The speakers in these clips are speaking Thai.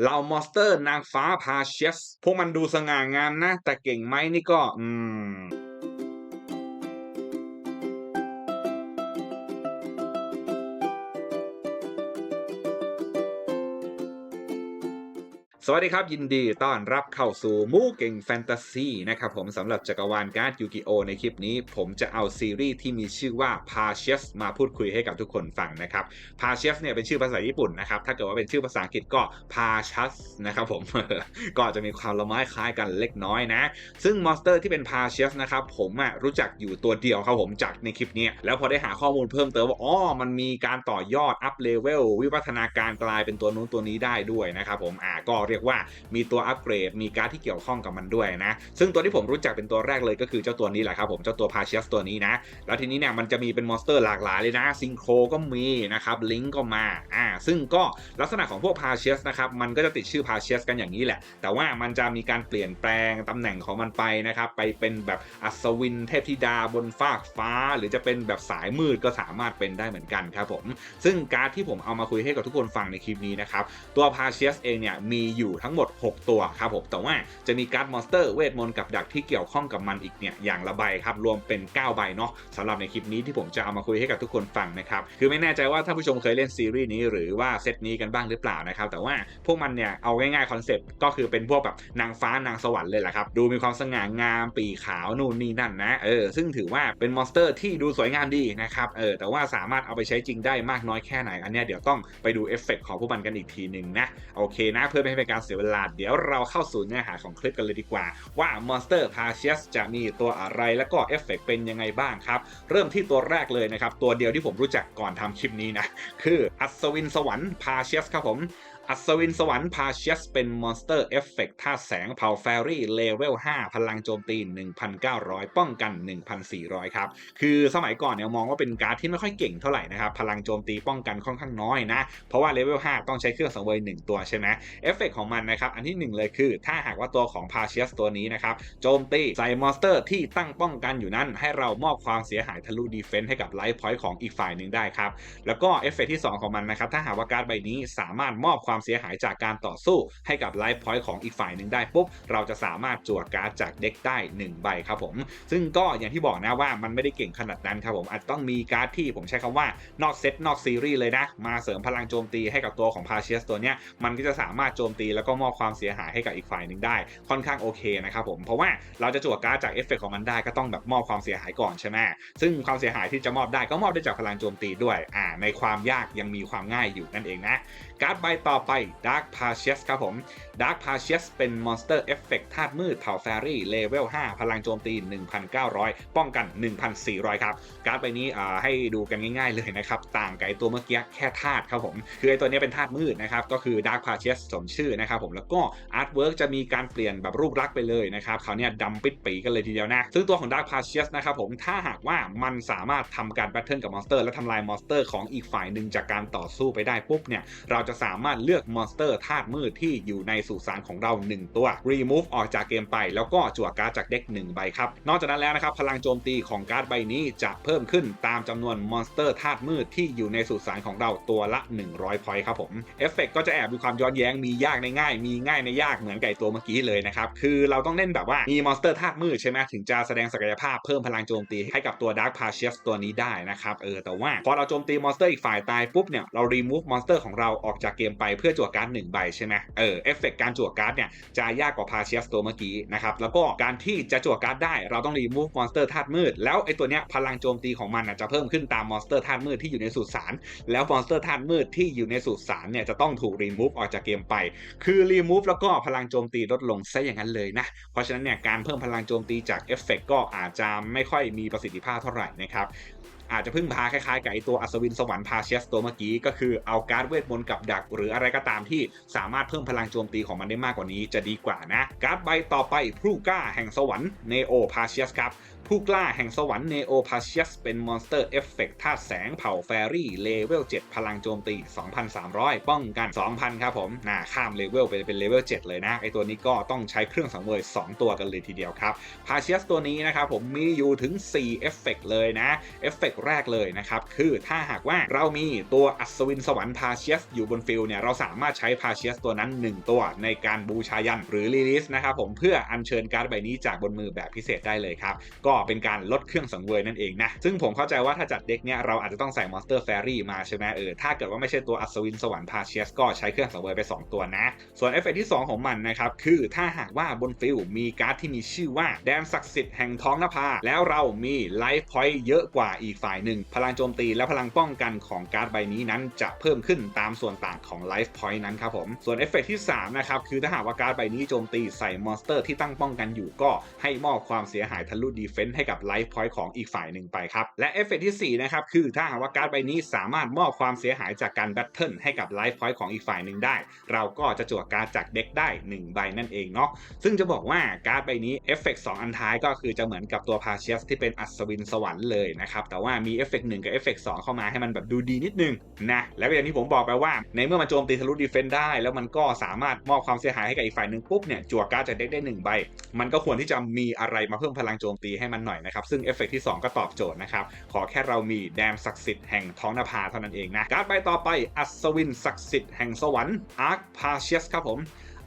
เหล่ามอนสเตอร์นางฟ้าพาเชสพวกมันดูสง่างามนะ แต่เก่งไหมนี่ก็ อืม สวัสดีครับ ยินดีต้อนรับเข้าสู่มูเก่งแฟนตาซีนะครับผมสำหรับจักรวาลการ์ดยูกิโอในคลิปนี้ ผมจะเอาซีรีส์ที่มีชื่อว่า p a r c h e s มาพูดคุยให้กับทุกคนฟังนะครับ p a r c h e s เนี่ยเป็นชื่อภาษาญี่ปุ่นนะครับ ถ้าเกิดว่าเป็นชื่อภาษาอังกฤษก็ p a r c h e s นะครับผม ก็จะมีความละไม้คล้ายกันเล็กน้อยนะ ซึ่งมอนสเตอร์ที่เป็น p a r c h e s นะครับผมรู้จักอยู่ตัวเดียวครับผมจากในคลิปนี้แล้วพอได้หาข้อมูลเพิ่มเติมว่าอ๋อมันมีการต่อยอดอัพเลเวลวิวัฒนาการกลายเป็นตัวนู้นตัวนี้ได้ด้วยนะครับผมอ่าก็เรียกว่ามีตัวอัปเกรด มีการ์ดที่เกี่ยวข้องกับมันด้วยนะ ซึ่งตัวที่ผมรู้จักเป็นตัวแรกเลยก็คือเจ้าตัวนี้แหละครับผมเจ้าตัวพาเชียสตัวนี้นะ แล้วทีนี้เนี่ยมันจะมีเป็นมอนสเตอร์หลากหลายเลยนะซิงโครก็มีนะครับลิงก็มาอ่าซึ่งก็ลักษณะของพวกพาเชียสนะครับมันก็จะติดชื่อพาเชียสกันอย่างนี้แหละ แต่ว่ามันจะมีการเปลี่ยนแปลงตำแหน่งของมันไปนะครับไปเป็นแบบอัศวินเทพธิดาบนฟากฟ้า หรือจะเป็นแบบสายมืดก็สามารถเป็นได้เหมือนกันครับผมซึ่งการ์ดที่ผมเอามาคุยให้กับทุกคนฟังในคลิปนี้นะครับตัวพาเชียสเองเนี่ยมีอยูู่่ทั้งหมด 6 ตัวครับผมแต่ว่าจะมีการ์ดมอนสเตอร์เวทมนต์กับดักที่เกี่ยวข้องกับมันอีกเนี่ยอย่างละใบครับรวมเป็น 9 ใบเนาะสำหรับในคลิปนี้ที่ผมจะเอามาคุยให้กับทุกคนฟังนะครับคือไม่แน่ใจว่าท่านผู้ชมเคยเล่นซีรีส์นี้หรือว่าเซตนี้กันบ้างหรือเปล่านะครับแต่ว่าพวกมันเนี่ยเอาง่ายๆคอนเซ็ปต์ก็คือเป็นพวกแบบนางฟ้านางสวรรค์เลยแหละครับดูมีความสง่างามปีขาวนู่นนี่นั่นนะเออซึ่งถือว่าเป็นมอนสเตอร์ที่ดูสวยงามดีนะครับเออแต่ว่าสามารถเอาไปใช้จริงได้มากน้อยแค่ไหนอันเนี้ยเดี๋ยวต้องไปดูเอฟเฟกต์ของพวกมันกันอีกทีหนึ่งนะโอเคนะเพื่อไม่ให้เป็นการเสียเวลา เดี๋ยวเราเข้าสู่เนื้อหาของคลิปกันเลยดีกว่า ว่า Monster p a r c h e s จะมีตัวอะไรแล้วก็เอฟเฟกต์เป็นยังไงบ้างครับ เริ่มที่ตัวแรกเลยนะครับ ตัวเดียวที่ผมรู้จักก่อนทำคลิปนี้นะ คืออัศวินสวรรค์ p a r c h e s ครับผม อัศวินสวรรค์พาเชียสเป็นมอนสเตอร์เอฟเฟกต์ธาแสงเผ่าแฟรี่เลเวล 5 พลังโจมตี 1,900 ป้องกัน 1,400 ครับ คือสมัยก่อนเนี่ยมองว่าเป็นการ์ดที่ไม่ค่อยเก่งเท่าไหร่นะครับ พลังโจมตีป้องกันค่อนข้างน้อยนะ เพราะว่าเลเวล 5 ต้องใช้เครื่องสังเวย1ตัวใช่ไหมเอฟเฟกต์ของมันนะครับ อันที่ 1 เลยคือ ถ้าหากว่าตัวของพาเชียสตัวนี้นะครับ โจมตีใส่มอนสเตอร์ที่ตั้งป้องกันอยู่นั้น ให้เรามอบความเสียหายทะลุดีเฟนส์ให้กับไลฟ์พอยต์ของอีกฝ่ายหนึ่งได้ครับแล้วก็เอฟเฟกที่สองของมันนะครับถ้าหากว่าการ์ดใบนี้สามารถมอบความความเสียหายจากการต่อสู้ ให้กับไลฟ์พอยต์ของอีกฝ่ายหนึ่งได้ปุ๊บเราจะสามารถจั่วการ์ดจากเด็กได้ 1 ใบครับผม ซึ่งก็อย่างที่บอกนะว่ามันไม่ได้เก่งขนาดนั้นครับผมอาจต้องมีการ์ดที่ผมใช้คำว่านอกเซตนอกซีรีส์เลยนะ มาเสริมพลังโจมตีให้กับตัวของพาเชียสตัวเนี้ยมันก็จะสามารถโจมตีแล้วก็มอบความเสียหายให้กับอีกฝ่ายหนึ่งได้ ค่อนข้างโอเคนะครับผมเพราะว่าเราจะจั่วการ์ดจากเอฟเฟกต์ของมันได้ก็ต้องแบบมอบความเสียหายก่อนใช่ไหมซึ่งความเสียหายที่จะมอบได้ก็มอบได้จากพลังโจมตีด้วยอ่าในความยากยังมีความง่ายอยู่นั่นเองนะการ์ดใบต่อไป Dark p a r c h e s ครับผม Dark p a r c h e s เป็นมอนสเตอร์เอฟเฟกต์ธาตุมืดเผ่าแฟรี่เลเวล 5 พลังโจมตี 1,900 ป้องกัน 1,400 ครับ การ์ดใบนี้ให้ดูกันง่ายๆเลยนะครับ ต่างกับไอ้ตัวเมื่อกี้แค่ธาตุครับผม คือไอ้ตัวนี้เป็นธาตุมืดนะครับ ก็คือ Dark p a r c h e s สมชื่อนะครับผม แล้วก็อาร์ตเวิร์กจะมีการเปลี่ยนแบบรูปลักษณ์ไปเลยนะครับเขาวเนี่ยดำปิดปีกันเลยทีเดียวนะ ซึ่งตัวของ Dark p a r c h e s นะครับผมถ้าหากว่ามันสามารถทำการแบทเทิลกับมอนสเตอร์และทำลายมอนสเตอร์ของอีกฝ่ายหนึ่งจากการต่อสู้ไปได้ปุ๊บเนี่ยเราจะสามารถเลือกมอนสเตอร์ธาตุมืดที่อยู่ในสุสานของเรา 1 ตัว remove ออกจากเกมไป แล้วก็จั่วการ์ดจากเด็ก1ใบครับ นอกจากนั้นแล้วนะครับพลังโจมตีของการ์ดใบนี้จะเพิ่มขึ้นตามจำนวนมอนสเตอร์ธาตุมืดที่อยู่ในสุสานของเราตัวละ 100พอยต์ครับผมเอฟเฟกก็จะแอบมีความย้อนแย้งมียากในง่าย มีง่ายในยากเหมือนไก่ตัวเมื่อกี้เลยนะครับคือเราต้องเล่นแบบว่ามีมอนสเตอร์ธาตุมืดใช่ไหมถึงจะแสดงศักยภาพเพิ่มพลังโจมตีให้กับตัว Dark p a r c h e s ตัวนี้ได้นะครับเออแต่ว่าพอเราโจมตีมอนสเตอร์อีกฝ่ายตายปุ๊บเนี่ยเรา remove มอนสเตอร์ของเราออกจากเกมไปเพื่อจั่วการ์ดหนึ่งใบใช่ไหมเออเอฟเฟกการจั่วการ์ดเนี่ยจะยากกว่าพาเชียสตัวเมื่อกี้นะครับแล้วก็การที่จะจั่วการ์ดได้ เราต้อง remove มอนสเตอร์ธาตุมืด แล้วไอตัวเนี้ยพลังโจมตีของมันจะเพิ่มขึ้นตามมอนสเตอร์ธาตุมืดที่อยู่ในสุสานแล้วมอนสเตอร์ธาตุมืดที่อยู่ในสุสานเนี่ยจะต้องถูก remove ออกจากเกมไป คือ remove แล้วก็พลังโจมตีลดลงซะอย่างนั้นเลยนะเพราะฉะนั้นเนี่ยการเพิ่มพลังโจมตีจากเอฟเฟกก็อาจจะไม่ค่อยมีประสิทธิภาพเท่าไหร่นะครับ อาจจะพึ่งพาคล้ายๆกับไอตัวอัศวินสวรรค์พาเชียสตัวเมื่อกี้ ก็คือเอาการ์ดเวทมนต์กับดัก หรืออะไรก็ตามที่สามารถเพิ่มพลังโจมตีของมันได้มากกว่านี้จะดีกว่านะ การ์ดใบต่อไปพรูก้าแห่งสวรรค์เนโอพาเชียสครับ ผู้กล้าแห่งสวรรค์เนโอพาเชียสเป็นมอนสเตอร์เอฟเฟกต์ธาตุแสงเผ่าแฟรี่เลเวล 7 พลังโจมตี 2,300 ป้องกัน 2,000 ครับผมน่าข้ามเลเวลไปเป็นเลเวล 7 เลยนะ ไอตัวนี้ก็ต้องใช้เครื่องสังเวย2 ตัวกันเลยทีเดียวครับพาเชียสตัวนี้นะครับผมมีอยู่ถึง 4 เอฟเฟกต์เลยนะ เอฟเฟกต์แรกเลยนะครับ คือถ้าหากว่าเรามีตัวอัศวินสวรรค์พาเชียสอยู่บนฟิลเนี่ย เราสามารถใช้พาเชียสตัวนั้น 1 ตัวในการบูชายันหรือรีลิสนะครับผมเพื่ออัญเชิญการ์ดใบนี้จากบนมือแบบพิเศษได้เลยครับก็เป็นการลดเครื่องสังเวยนั่นเองนะ ซึ่งผมเข้าใจว่าถ้าจัดเด็กเนี่ยเราอาจจะต้องใส่มอนสเตอร์แฟรี่มาใช่ไหมเออถ้าเกิดว่าไม่ใช่ตัวอัศวินสวรรค์พาเชียสก็ใช้เครื่องสังเวยไป 2 ตัวนะ ส่วนเอฟเฟกที่ 2 ของมันนะครับ คือถ้าหากว่าบนฟิลมีการ์ดที่มีชื่อว่าแดนศักดิ์สิทธิ์แห่งท้องนภาแล้วเรามีไลฟ์พอยต์เยอะกว่าอีกฝ่ายหนึ่งพลังโจมตีและพลังป้องกันของการ์ดใบนี้นั้นจะเพิ่มขึ้นตามส่วนต่างของไลฟ์พอยต์นั้นครับผมส่วนเอฟเฟกที่3นะครับคือถ้าหากว่าการ์ดใบนี้โจมตีใส่มอนสเตอร์ที่ตั้งป้องกันอยู่ก็ให้มอบความเสียหายทะลุดีเฟนส์ให้กับไลฟ์พอยต์ของอีกฝ่ายหนึ่งไปครับ และเอฟเฟกที่4นะครับคือถ้าหากว่าการ์ดใบนี้สามารถมอบความเสียหายจากการแบทเทิลให้กับไลฟ์พอยต์ของอีกฝ่ายหนึ่งได้ เราก็จะจั่วการ์ดจากเด็กได้ 1 ใบนั่นเองเนาะซึ่งจะบอกว่าการ์ดใบนี้เอฟเฟกต์2อันท้ายก็คือจะเหมือนกับตัวพาเชียสที่เป็นอัศวินสวรรค์เลยนะครับแต่ว่ามีเอฟเฟกต์หกับเอฟเฟกต์สเข้ามาให้มันแบบดูดีนิดนึงนะแล้วก็อย่างที่ผมบอกไปว่า ในเมื่อมันโจมตีทะลุดีเฟนได้ แล้วมันก็สามารถมอบความเสียหายให้กับอีกฝ่ายหนึ่งปุ๊บเนี่ยจั่วการ์ดจากเด็กได้หนึ่งใบมันก็ควรที่จะมีอะไรมาเพิ่มพลังโจมตีให้มันหน่อยนะครับซึ่งเอฟเฟกต์ที่ 2 ก็ตอบโจทย์นะครับขอแค่เรามีแดมศักดิ์สิทธิ์แห่งท้องนภาเท่านั้นเองนะการ์ดใบต่อไปอัศวินศักดิ์สิทธิ์แห่งสวรรค์อาร์คพาเชียสครับผม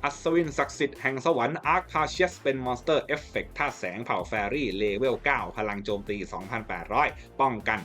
อัศวินศักดิ์สิทธิ์แห่งสวรรค์อาร์คพาเชียสเป็นมอนสเตอร์เอฟเฟกต์ท่าแสงเผ่าแฟรี่เลเวล 9 พลังโจมตี 2,800 ป้องกัน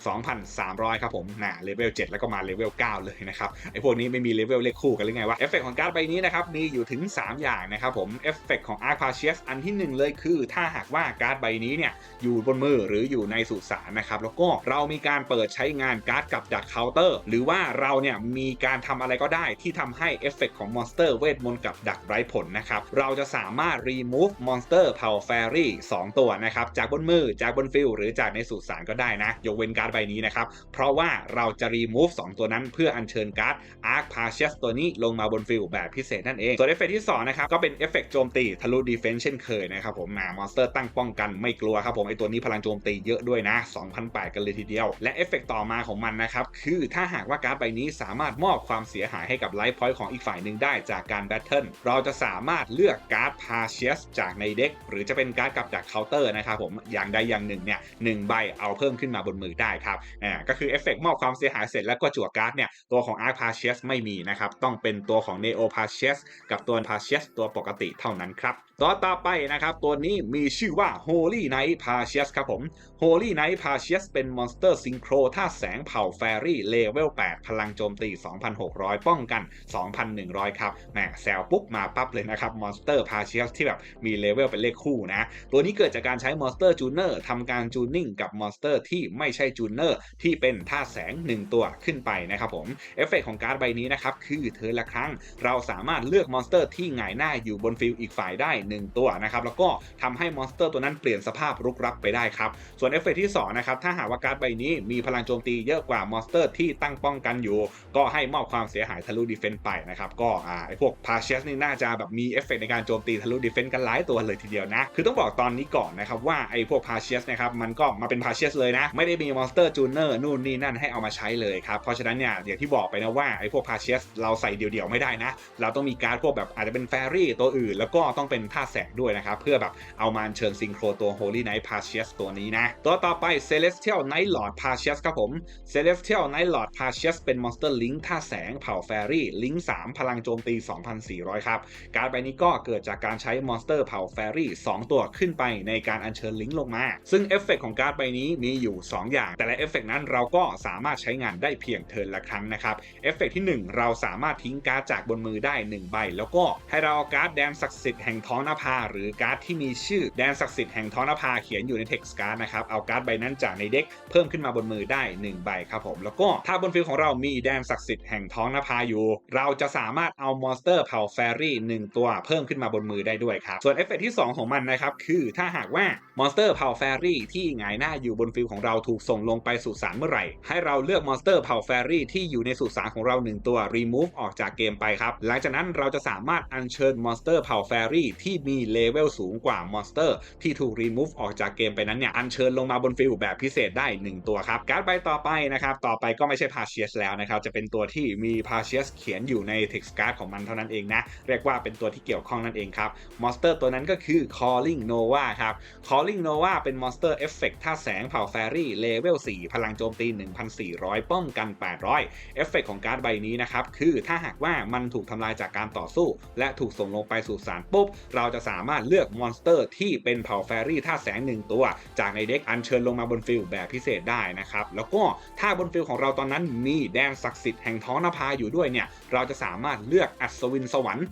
2,300 ครับผมนะเลเวล 7 แล้วก็มาเลเวล 9 เลยนะครับ ไอพวกนี้ไม่มีเลเวลเลขคู่กันหรือไงวะ เอฟเฟกต์ของการ์ดใบนี้นะครับ มีอยู่ถึง 3 อย่างนะครับผม เอฟเฟกต์ของอาร์คพาเชียสอันที่ 1 เลยคือ ถ้าหากว่าการ์ดใบนี้เนี่ยอยู่บนมือหรืออยู่ในสุสานนะครับแล้วก็เรามีการเปิดใช้งานการ์ดกับดักเคาน์เตอร์ หรือว่าเราเนี่ยมีการทำอะไรก็ได้ที่ทำให้เอฟเฟกต์ของมอนสเตอร์เวทมนต์กับดักไร้ผลนะครับ เราจะสามารถ remove monster เผ่า fairy 2 ตัวนะครับ จากบนมือจากบนฟิลหรือจากในสุสานก็ได้นะ ยกเว้นการ์ดใบนี้นะครับ เพราะว่าเราจะ remove 2 ตัวนั้นเพื่ออัญเชิญการ์ด arc p a r t i u s ตัวนี้ลงมาบนฟิลแบบพิเศษนั่นเอง ส่วนเอฟเฟกต์ที่2นะครับก็เป็นเอฟเฟกต์โจมตีทะลุ defense เช่นเคยนะครับผมมามอนสเตอร์ตั้งป้องกันไม่กลัวครับผมไอตัวนี้พลังโจมตีเยอะด้วยนะ2,008กันเลยทีเดียว และเอฟเฟกต์ต่อมาของมันนะครับคือถ้าหากว่าการ์ดใบนี้สามารถมอบความเสียหายให้กับไลฟ์พอยต์ของอีกฝ่ายหนึ่งได้จากการแบทเทิลเราราจะสามารถเลือกการ์ดพาเชียสจากในเด็กหรือจะเป็นการ์ดกลับจากเคาน์เตอร์นะครับผมอย่างใดอย่างหนึ่งเนี่ยหนึ่งใบเอาเพิ่มขึ้นมาบนมือได้ครับอ่าก็คือเอฟเฟกต์มอบความเสียหายเสร็จแล้วก็จั่วการ์ดเนี่ยตัวของอาร์พาเชียสไม่มีนะครับต้องเป็นตัวของเนโอพาเชียสกับตัวพาเชียสตัวปกติเท่านั้นครับ ตัวต่อไปนะครับตัวนี้มีชื่อว่า Holy Knight p a r t i u s ครับผม Holy Knight p a r t i u s เป็นมอนสเตอร์ซิงโครท่าแสงเผ่าแฟรี่เลเวล 8 พลังโจมตี 2,600 ป้องกัน 2,100 ครับแหมแซวปุ๊บมาปั๊บเลยนะครับมอนสเตอร์พาเชียสที่แบบมีเลเวลเป็นเลขคู่นะ ตัวนี้เกิดจากการใช้มอนสเตอร์จูเนอร์ทำการจูนนิ่งกับมอนสเตอร์ที่ไม่ใช่จูเนอร์ที่เป็นท่าแสง 1 ตัวขึ้นไปนะครับผมเอฟเฟกของการ์ดใบนี้นะครับคือเธอละครั้ง เราสามารถเลือกมอนสเตอร์ที่หงายหน้าอยู่บนฟิลอีกฝ่ายได้1 ตัวนะครับแล้วก็ทำให้มอนสเตอร์ตัวนั้นเปลี่ยนสภาพรุกรับไปได้ครับส่วนเอฟเฟกที่2นะครับถ้าหากว่าการ์ดใบนี้มีพลังโจมตีเยอะกว่ามอนสเตอร์ที่ตั้งป้องกันอยู่ ก็ให้มอบความเสียหายทะลุดีเฟนต์ไปนะครับก็อ่าไอพวกพาเชสนี่น่าจะแบบมีเอฟเฟกในการโจมตีทะลุดีเฟนต์กันหลายตัวเลยทีเดียวนะคือต้องบอกตอนนี้ก่อนนะครับว่าไอพวกพาเชสนะครับมันก็มาเป็นพาเชสเลยนะไม่ได้มีมอนสเตอร์จูเนอร์นู่นนี่นั่นให้เอามาใช้เลยครับเพราะฉะนั้นเนี่ยอย่างที่บอกไปนะว่าไอพวกพาเชสเราใส่เดี่ยวๆไม่ได้นะ เราต้องมีการ์ดพวกแบบอาจจะเป็นแฟรี่ตัวอื่น แล้วก็ต้องเป็นท่าแสงด้วยนะครับ เพื่อแบบเอามาเชิญซิงโครตัว Holy Knight p a r t i u s ตัวนี้นะ ตัวต่อไป Celestial Night Lord p a r t i u s ครับผม Celestial Night Lord p a r t i u s เป็นมอนสเตอร์ลิงท่าแสงเผ่าแฟรี่ลิง3พลังโจมตี 2,400 ครับ การ์ดใบนี้ก็เกิดจากการใช้มอนสเตอร์เผ่าแฟรี่2ตัวขึ้นไปในการอัญเชิญลิงลงมา ซึ่งเอฟเฟกของการ์ดใบนี้มีอยู่ 2 อย่าง แต่ละเอฟเฟกนั้นเราก็สามารถใช้งานได้เพียงเทิร์นละครั้งนะครับเอฟเฟกที่ 1 เราสามารถทิ้งการ์ดจากบนมือได้ 1 ใบ แล้วก็ให้เราเอาการ์ดแดนศักดิ์สิทธิ์แห่งท้องนภาหรือการ์ดที่มีชื่อแดนศักดิ์สิทธิ์แห่งท้องนภาเขียนอยู่ในเท็กซ์การ์ดนะครับเอาการ์ดใบนั้นจากในเด็กเพิ่มขึ้นมาบนมือได้ 1 ใบครับผมแล้วก็ถ้าบนฟิลของเรามีแดนศักดิ์สิทธิ์แห่งท้องนภาอยู่ เราจะสามารถเอามอนสเตอร์เผ่าแฟรี่หนึ่งตัวเพิ่มขึ้นมาบนมือได้ด้วยครับ ส่วนเอฟเฟกที่ 2 ของมันนะครับ คือถ้าหากว่ามอนสเตอร์เผ่าแฟรี่ที่หงายหน้าอยู่บนฟิลของเราถูกส่งลงไปสู่สารเมื่อไหร่ ให้เราเลือกมอนสเตอร์เผ่าแฟรี่ที่อยู่ในสุสานของเรา 1 ตัว remove ออกจากเกมไปครับหลังจากนั้นเราจะสามารถอัญเชิญมอนสเตอร์เผ่าแฟรี่ที่ที่มีเลเวลสูงกว่ามอนสเตอร์ ที่ถูกรีมูฟออกจากเกมไปนั้นเนี่ยอัญเชิญลงมาบนฟิลแบบพิเศษได้ 1 ตัวครับ การ์ดใบต่อไปนะครับต่อไปก็ไม่ใช่พาเชียสแล้วนะครับจะเป็นตัวที่มีพาเชียสเขียนอยู่ในเท็กซ์การ์ดของมันเท่านั้นเองนะเรียกว่าเป็นตัวที่เกี่ยวข้องนั่นเองครับมอนสเตอร์ตัวนั้นก็คือ Calling Nova ครับ Calling Nova เป็นมอนสเตอร์เอฟเฟกต์ท่าแสงเผ่าแฟรี่เลเวล4พลังโจมตี 1,400 ป้องกัน 800 เอฟเฟกต์ของการ์ดใบนี้นะครับคือถ้าหากว่ามันถูกทำลายจากการต่อสู้ และถูกส่งลงไปสู่สารปุ๊บเราราจะสามารถเลือกมอนสเตอร์ที่เป็นเผ่าแฟรี่ท่าแสงหนึ่งตัว จากในเด็กอัญเชิญลงมาบนฟิลแบบพิเศษได้นะครับ แล้วก็ถ้าบนฟิลของเราตอนนั้นมีแดนศักดิ์สิทธิ์แห่งท้องนภาอยู่ด้วยเนี่ย เราจะสามารถเลือกอัศวินสวรรค์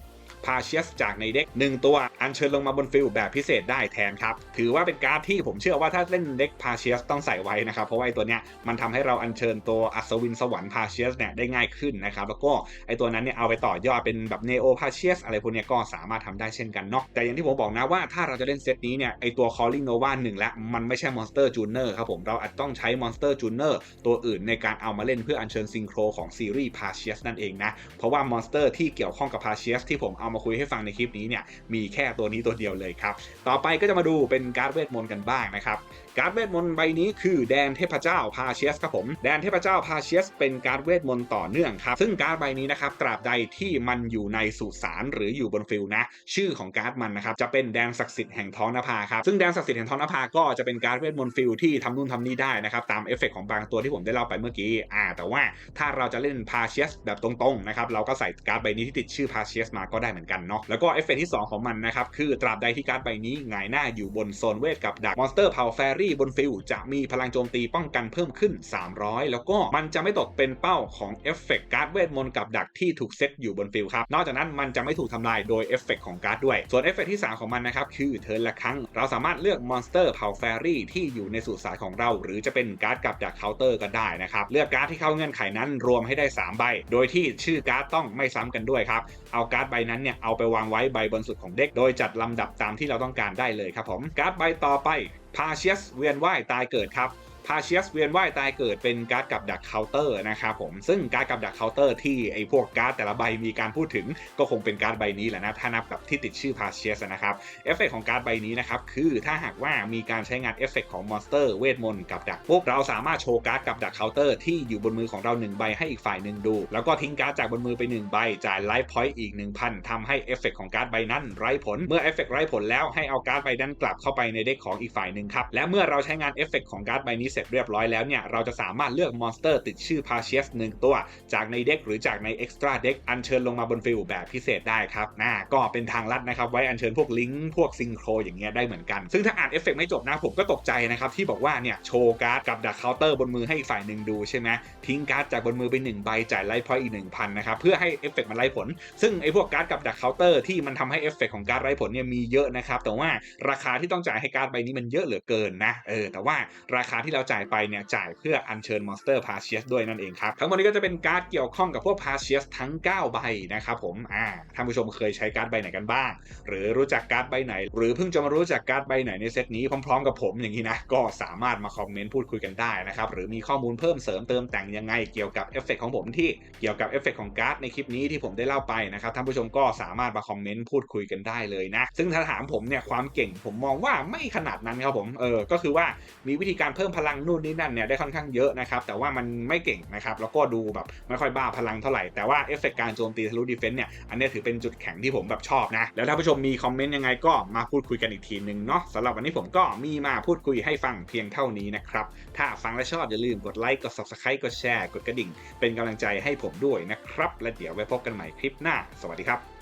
พาเชียสจากในเด็กหนึ่งตัว อัญเชิญลงมาบนฟิลแบบพิเศษได้แทนครับ ถือว่าเป็นการ์ดที่ผมเชื่อว่าถ้าเล่นเด็กพาเชียสต้องใส่ไว้นะครับ เพราะว่าไอตัวเนี้ยมันทำให้เราอัญเชิญตัวอัศวินสวรรค์พาเชียสเนี่ยได้ง่ายขึ้นนะครับ แล้วก็ไอตัวนั้นเนี่ยเอาไปต่อยอดเป็นแบบเนโอพาเชียสอะไรพวกเนี้ยก็สามารถทำได้เช่นกันเนาะแต่อย่างที่ผมบอกนะว่าถ้าเราจะเล่นเซตนี้เนี่ยไอตัว Calling Nova 1และมันไม่ใช่มอนสเตอร์จูเนอร์ครับผมเราอาจต้องใช้มอนสเตอร์จูเนอร์ตัวอื่นในการเอามาเล่นเพื่ออัญเชิญซิงโครของซีรีส์พาเชียสนั่นเองนะเพราะว่ามอนสเตอร์ที่เกี่ยวข้องกับพาเชียสที่ผมเอามาคุยให้ฟังในคลิปนี้เนี่ยมีแค่ตัวนี้ตัวเดียวเลยครับ ต่อไปก็จะมาดูเป็นการ์ดเวทมนต์กันบ้างนะครับ การ์ดเวทมนต์ใบนี้คือแดนเทพเจ้าพาเชียสครับผมแดนเทพเจ้าพาเชียสเป็นการ์ดเวทมนต์ต่อเนื่องครับ ซึ่งการ์ดใบนี้นะครับตราบใดที่มันอยู่ในสุสานหรืออยู่บนฟิลนะ ชื่อของการ์ดมันนะครับจะเป็นแดนศักดิ์สิทธิ์แห่งท้องนภาครับซึ่งแดนศักดิ์สิทธิ์แห่งท้องนภาก็จะเป็นการ์ดเวทมนต์ฟิลที่ทำนู่นทำนี่ได้นะครับตามเอฟเฟกต์ของบางตัวที่ผมได้เล่าไปเมื่อกี้อ่าแต่ว่าถ้าเราจะเล่นพาเชียสแบบตรงๆนะครับเราก็ใส่การ์ดใบนี้ที่ติดชื่อพาเชียสมาก็ได้เหมือนกันเนาะแล้วก็เอฟเฟกต์ที่สองของมันนะครับ คือตราบใดที่การ์ดใบนี้หงายหน้าอยู่บนโซนเวทกับดักมอนสเตอร์เผาแฟรี่บนฟิลจะมีพลังโจมตีป้องกันเพิ่มขึ้น 300 แล้วก็มันจะไม่ตกเป็นเป้าของเอฟเฟกต์การ์ดเวทมนต์กับดักที่ถูกเซตอยู่บนฟิลครับนอกจากนั้นมันจะไม่ถูกทำลายโดยเอฟเฟกต์ของการ์ดด้วย ส่วนเอฟเฟกต์ที่ 3 ของมันนะครับคือเทิร์นละครั้ง เราสามารถเลือกมอนสเตอร์เผาแฟรี่ที่อยู่ในสุสานของเรา หรือจะเป็นการ์ดกับดักเคาน์เตอร์ก็ได้นะครับเลือกการ์ดที่เข้าเงื่อนไขนั้นรวมให้ได้ 3 ใบ โดยที่ชื่อการ์ดต้องไม่ซ้ำกันด้วยครับเอาการ์ดใบนั้นเนี่ยเอาไปวางไว้ใบบนสุดของเด็ก โดยจัดลำดับตามที่เราต้องการได้เลยครับผมการ์ดใบต่อไปพาเชียสเวียนว่ายตายเกิดครับ พาเชียสเวียนว่ายตายเกิดเป็นการ์ดกับดักเคาน์เตอร์นะครับผมซึ่งการ์ดกับดักเคาน์เตอร์ที่ไอพวกการ์ดแต่ละใบมีการพูดถึงก็คงเป็นการ์ดใบนี้แหละนะถ้านับกับที่ติดชื่อพาเชียสนะครับเอฟเฟกของการ์ดใบนี้นะครับคือถ้าหากว่ามีการใช้งานเอฟเฟกของมอนสเตอร์เวทมนต์กับดักปุ๊บเราสามารถโชว์การ์ดกับดักเคาน์เตอร์ที่อยู่บนมือของเรา1ใบให้อีกฝ่ายหนึ่งดู แล้วก็ทิ้งการ์ดจากบนมือไป1ใบจ่ายไลฟ์พอยต์อีก 1000ทำให้เอฟเฟกของการ์ดใบนั้นไร้ผลเมื่อเอฟเฟกไร้ผลแล้วให้เอาการ์ดใบนั้นกลับเข้าไปในเด็กของอีกฝ่ายหนึ่งครับและเมื่อเราใช้งานเอฟเฟกของการ์ดใบนี้เสร็จเรียบร้อยแล้วเนี่ยเราจะสามารถเลือกมอนสเตอร์ติดชื่อพาเชียสหนึ่งตัว จากในเด็กหรือจากในเอ็กซ์ตร้าเด็กอัญเชิญลงมาบนฟิลแบบพิเศษได้ครับน่าก็เป็นทางลัดนะครับไว้อัญเชิญพวกลิงก์พวกซิงโครอย่างเงี้ยได้เหมือนกัน ซึ่งถ้าอ่านเอฟเฟกไม่จบนะผมก็ตกใจนะครับที่บอกว่าเนี่ยโชว์การ์ดกับดักเคาน์เตอร์บนมือให้อีกฝ่ายหนึ่งดูใช่ไหมทิ้งการ์ดจากบนมือไปหนึ่งใบจ่ายไลฟ์พอยต์อีกหนึ่งพันนะครับเพื่อให้เอฟเฟกมันไล่ผล ซึ่งไอ้พวกการ์ดกับดักเคาน์เตอร์ที่มันทำให้เอฟเฟกของการ์ดไร้ผลเนี่ยมีเยอะนะครับแต่ว่าราคาที่ต้องจ่ายให้การ์ดใบนี้มันเยอะเหลือเกินนะเออแต่ว่าราคาที่เราจ่ายไปเนี่ยจ่ายเพื่ออัญเชิญมอนสเตอร์พาเชียสด้วยนั่นเองครับทั้งหมดนี้ก็จะเป็นการ์ดเกี่ยวข้องกับพวกพาเชียสทั้ง 9 ใบนะครับผมอ่าท่านผู้ชมเคยใช้การ์ดใบไหนกันบ้าง หรือรู้จักการ์ดใบไหน หรือเพิ่งจะมารู้จักการ์ดใบไหนในเซตนี้พร้อมๆ กับผมอย่างนี้นะก็สามารถมาคอมเมนต์พูดคุยกันได้นะครับหรือมีข้อมูลเพิ่มเสริมเติมแต่งยังไงเกี่ยวกับเอฟเฟกของผมที่เกี่ยวกับเอฟเฟกของการ์ดในคลิปนี้ที่ผมได้เล่าไปนะครับท่านผู้ชมก็สามารถมาคอมเมนต์พูดคุยกันได้เลยนะ ซึ่งถ้าถามผมเนี่ยความเก่งผมมองว่าไม่ขนาดนั้นครับผมเออก็คือว่ามีวิธีการเพิ่มพลังนู่นนี่นั่นเนี่ยได้ค่อนข้างเยอะนะครับแต่ว่ามันไม่เก่งนะครับแล้วก็ดูแบบไม่ค่อยบ้าพลังเท่าไหร่แต่ว่าเอฟเฟกการโจมตีทะลุดีเฟนต์เนี่ยอันนี้ถือเป็นจุดแข็งที่ผมแบบชอบนะแล้วถ้าผู้ชมมีคอมเมนต์ยังไงก็มาพูดคุยกันอีกทีหนึ่งเนาะสำหรับวันนี้ผมก็มีมาพูดคุยให้ฟังเพียงเท่านี้นะครับถ้าฟังและชอบอย่าลืมกดไลค์กด subscribe กดแชร์กดกระดิ่ง เป็นกำลังใจให้ผมด้วยนะครับ และเดี๋ยวไว้พบกันใหม่คลิปหน้า สวัสดีครับ